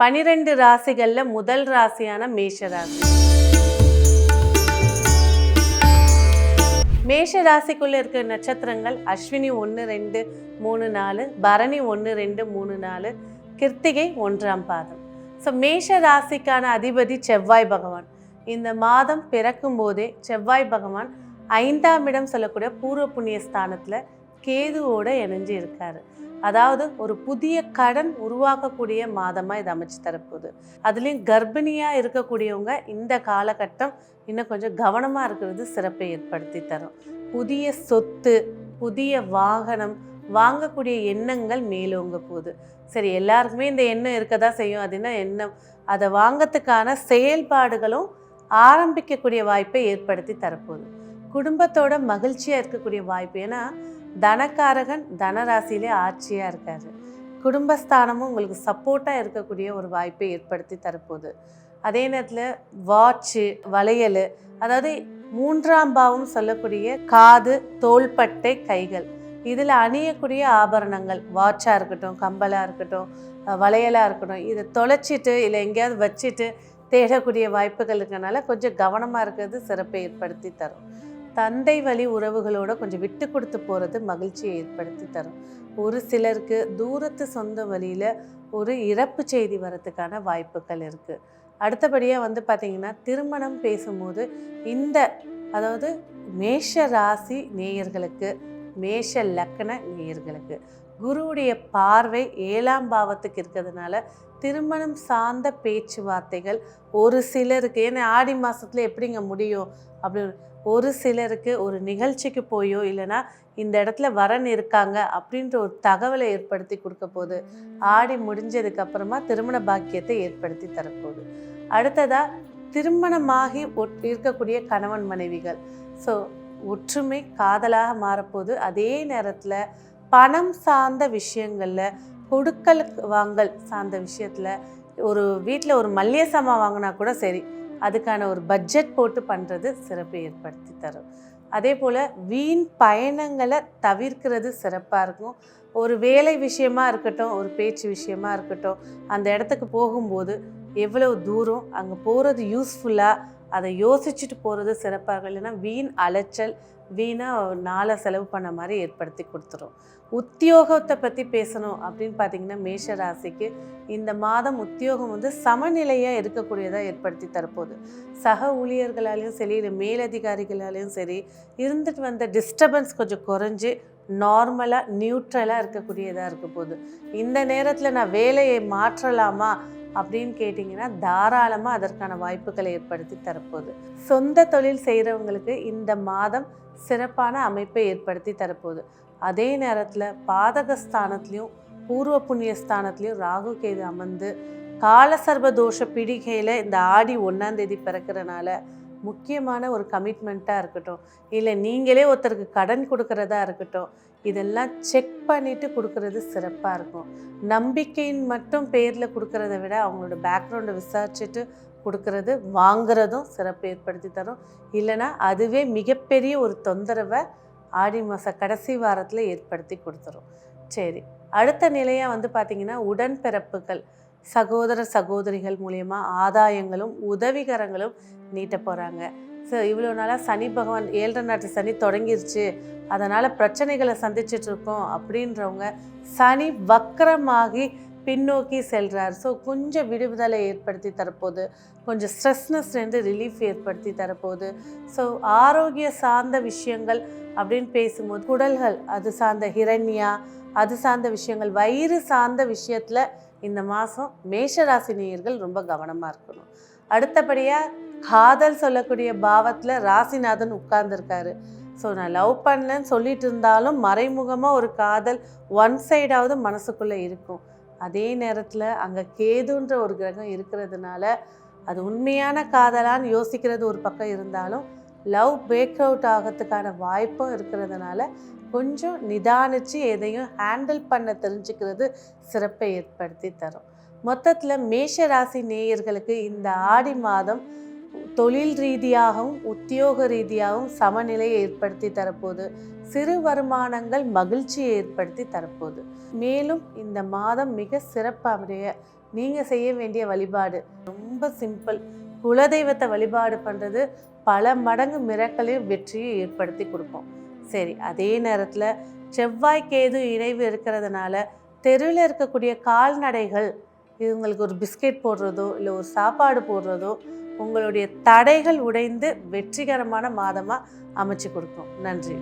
பனிரெண்டு ராசிகளில் முதல் ராசியான மேஷ ராசி. மேஷ ராசிக்குள்ளே இருக்கிற நட்சத்திரங்கள் அஸ்வினி ஒன்று ரெண்டு மூணு நாலு பரணி ஒன்று ரெண்டு மூணு நாலு கிருத்திகை ஒன்றாம் பாதம். ஸோ மேஷ ராசிக்கான அதிபதி செவ்வாய் பகவான். இந்த மாதம் பிறக்கும் போதே செவ்வாய் பகவான் ஐந்தாம் இடம் சொல்லக்கூடிய பூர்வ புண்ணிய ஸ்தானத்தில் கேதுவோட இணைஞ்சு இருக்காரு அதாவது ஒரு புதிய கடன் உருவாக்கக்கூடிய மாதமாக இது அமைச்சு தரப்போகுது. அதுலேயும் கர்ப்பிணியாக இருக்கக்கூடியவங்க இந்த காலகட்டம் இன்னும் கொஞ்சம் கவனமாக இருக்கிறது சிறப்பை ஏற்படுத்தி தரும். புதிய சொத்து புதிய வாகனம் வாங்கக்கூடிய எண்ணங்கள் மேலோங்க போகுது. சரி எல்லாருக்குமே இந்த எண்ணம் இருக்க தான் செய்யும் அப்படின்னா எண்ணம். அதை வாங்கத்துக்கான செயல்பாடுகளும் ஆரம்பிக்கக்கூடிய வாய்ப்பை ஏற்படுத்தி தரப்போகுது. குடும்பத்தோட மகிழ்ச்சியாக இருக்கக்கூடிய வாய்ப்பு. ஏன்னா தனக்காரகன் தனராசியிலே ஆட்சியாக இருக்காரு. குடும்பஸ்தானமும் உங்களுக்கு சப்போர்ட்டாக இருக்கக்கூடிய ஒரு வாய்ப்பை ஏற்படுத்தி தரப்போகுது. அதே நேரத்தில் வாட்சு வளையல் அதாவது மூன்றாம் பாவம் சொல்லக்கூடிய காது தோள்பட்டை கைகள். இதில் அணியக்கூடிய ஆபரணங்கள் வாட்சாக இருக்கட்டும் கம்பலாக இருக்கட்டும் வளையலாக இருக்கட்டும் இதை தொலைச்சிட்டு இல்லை எங்கேயாவது வச்சுட்டு தேடக்கூடிய வாய்ப்புகள் இருக்கனால கொஞ்சம் கவனமாக இருக்கிறது சிறப்பை ஏற்படுத்தி தரும். தந்தை வழி உறவுகளோட கொஞ்சம் விட்டு கொடுத்து போகிறது மகிழ்ச்சியை ஏற்படுத்தி தரும். ஒரு சிலருக்கு தூரத்து சொந்த வழியில் ஒரு இறப்பு செய்தி வரத்துக்கான வாய்ப்புகள் இருக்குது அடுத்தபடியாக வந்து பார்த்திங்கன்னா திருமணம் பேசும்போது இந்த அதாவது மேஷ ராசி நேயர்களுக்கு மேஷ லக்கண நேயர்களுக்கு குருவுடைய பார்வை ஏழாம் பாவத்துக்கு இருக்கிறதுனால திருமணம் சார்ந்த பேச்சுவார்த்தைகள் ஒரு சிலருக்கு ஏன்னா ஆடி மாதத்தில் எப்படிங்க முடியும்? அப்படின்னு ஒரு சிலருக்கு ஒரு நிகழ்ச்சிக்கு போயோ இல்லைன்னா இந்த இடத்துல வரன் இருக்காங்க அப்படின்ற ஒரு தகவலை ஏற்படுத்தி கொடுக்க போகுது. ஆடி முடிஞ்சதுக்கு அப்புறமா திருமண பாக்கியத்தை ஏற்படுத்தி தரப்போகுது. அடுத்ததா திருமணமாகி இருக்கக்கூடிய கணவன் மனைவிகள். ஸோ ஒற்றுமை காதலாக மாறப்போகுது. அதே நேரத்தில் பணம் சார்ந்த விஷயங்களில் கொடுக்கல் வாங்கல் சார்ந்த விஷயத்தில் ஒரு வீட்டில் ஒரு மல்லிகை சாமான் வாங்கினா கூட சரி அதுக்கான ஒரு பட்ஜெட் போட்டு பண்ணுறது சிறப்பை ஏற்படுத்தி தரும். அதே போல் வீண் பயணங்களை தவிர்க்கிறது சிறப்பாக இருக்கும். ஒரு வேலை விஷயமா இருக்கட்டும் ஒரு பேச்சு விஷயமா இருக்கட்டும் அந்த இடத்துக்கு போகும்போது எவ்வளவு தூரம் அங்கே போகிறது யூஸ்ஃபுல்லாக அதை யோசிச்சுட்டு போகிறது சிறப்பாக இல்லைன்னா வீண் அலைச்சல் வீணாக நாளை செலவு பண்ண மாதிரி ஏற்படுத்தி கொடுத்துரும். உத்தியோகத்தை பற்றி பேசணும் அப்படின்னு பார்த்தீங்கன்னா மேஷ ராசிக்கு இந்த மாதம் உத்தியோகம் வந்து சமநிலையாக இருக்கக்கூடியதாக ஏற்படுத்தி தரப்போகுது. சக ஊழியர்களாலையும் சரி இல்லை மேலதிகாரிகளாலையும் சரி இருந்துட்டு வந்த டிஸ்டர்பன்ஸ் கொஞ்சம் குறைஞ்சி நார்மலாக நியூட்ரலாக இருக்கக்கூடியதாக இருக்க போகுது. இந்த நேரத்தில் நான் வேலையை மாற்றலாமா? அப்படின்னு கேட்டிங்கன்னா தாராளமாக அதற்கான வாய்ப்புகளை ஏற்படுத்தி தரப்போகுது. சொந்த தொழில் செய்கிறவங்களுக்கு இந்த மாதம் சிறப்பான அமைப்பை ஏற்படுத்தி தரப்போகுது. அதே நேரத்தில் பாதக ஸ்தானத்துலேயும் பூர்வ புண்ணிய ஸ்தானத்துலேயும் ராகு கேது அமர்ந்து காலசர்ப தோஷ பிடிகையில் இந்த ஆடி ஒன்றாந்தேதி பிறக்கிறனால முக்கியமான ஒரு கமிட்மெண்ட்டாக இருக்கட்டும் இல்லை நீங்களே ஒருத்தருக்கு கடன் கொடுக்கறதா இருக்கட்டும் இதெல்லாம் செக் பண்ணிட்டு கொடுக்கறது சிறப்பாக இருக்கும். நம்பிக்கையின் மட்டும் பேரில் கொடுக்கறத விட அவங்களோட பேக்ரவுண்டை விசாரிச்சுட்டு கொடுக்கறது வாங்குறதும் சிறப்பு ஏற்படுத்தி தரும். இல்லைன்னா அதுவே மிகப்பெரிய ஒரு தொந்தரவை ஆடி மாத கடைசி வாரத்தில் ஏற்படுத்தி கொடுத்துரும். சரி அடுத்த நிலையாக வந்து பார்த்திங்கன்னா உடன்பிறப்புகள். சகோதர சகோதரிகள் மூலயமா ஆதாயங்களும் உதவிகரங்களும் நீட்ட போகிறாங்க ஸோ இவ்வளோ நாளாக சனி பகவான் ஏழரை நாட்டு சனி தொடங்கிருச்சு. அதனால் பிரச்சனைகளை சந்திச்சிட்டு இருக்கோம் அப்படின்றவங்க சனி வக்கரமாகி பின்னோக்கி செல்கிறார் ஸோ கொஞ்சம் விடுதலை ஏற்படுத்தி தரப்போகுது. கொஞ்சம் ஸ்ட்ரெஸ்னஸ்லேருந்து ரிலீஃப் ஏற்படுத்தி தரப்போகுது. ஸோ ஆரோக்கிய சார்ந்த விஷயங்கள் அப்படின்னு பேசும்போது குடல்கள் அது சார்ந்த ஹிரண்யா அது சார்ந்த விஷயங்கள் வயிறு சார்ந்த விஷயத்தில் இந்த மாதம் மேஷராசினியர்கள் ரொம்ப கவனமாக இருக்கணும். அடுத்தபடியாக காதல் சொல்லக்கூடிய பாவத்தில் ராசிநாதன் உட்கார்ந்துருக்காரு. ஸோ நான் லவ் பண்ணலன்னு சொல்லிட்டு இருந்தாலும் மறைமுகமாக ஒரு காதல் ஒன் சைடாவது மனசுக்குள்ளே இருக்கும். அதே நேரத்தில் அங்கே கேதுன்ற ஒரு கிரகம் இருக்கிறதுனால அது உண்மையான காதலான்னு யோசிக்கிறது ஒரு பக்கம் இருந்தாலும் லவ் பிரேக் அவுட் ஆகிறதுக்கான வாய்ப்பும் இருக்கிறதுனால கொஞ்சம் நிதானித்து எதையும் ஹேண்டில் பண்ண தெரிஞ்சுக்கிறது சிறப்பை ஏற்படுத்தி தரும். மொத்தத்தில் மேஷ ராசி நேயர்களுக்கு இந்த ஆடி மாதம் தொழில் ரீதியாகவும் உத்தியோக ரீதியாகவும் சமநிலையை ஏற்படுத்தி தரப்போகுது. சிறு வருமானங்கள் மகிழ்ச்சியை ஏற்படுத்தி தரப்போகுது. மேலும் இந்த மாதம் மிக சிறப்பாக நீங்கள் செய்ய வேண்டிய வழிபாடு. ரொம்ப சிம்பிள். குலதெய்வத்தை வழிபாடு பண்ணுறது பல மடங்கு மிரக்களையும் வெற்றியை ஏற்படுத்தி கொடுப்போம் சரி அதே நேரத்தில் செவ்வாய்க்கேது இணைவு இருக்கிறதுனால தெருவில் இருக்கக்கூடிய கால்நடைகள் இவங்களுக்கு ஒரு பிஸ்கெட் போடுறதோ இல்லை ஒரு சாப்பாடு போடுறதோ உங்களுடைய தடைகள் உடைந்து வெற்றிகரமான மாதமாக அமைச்சு கொடுக்கும். நன்றி.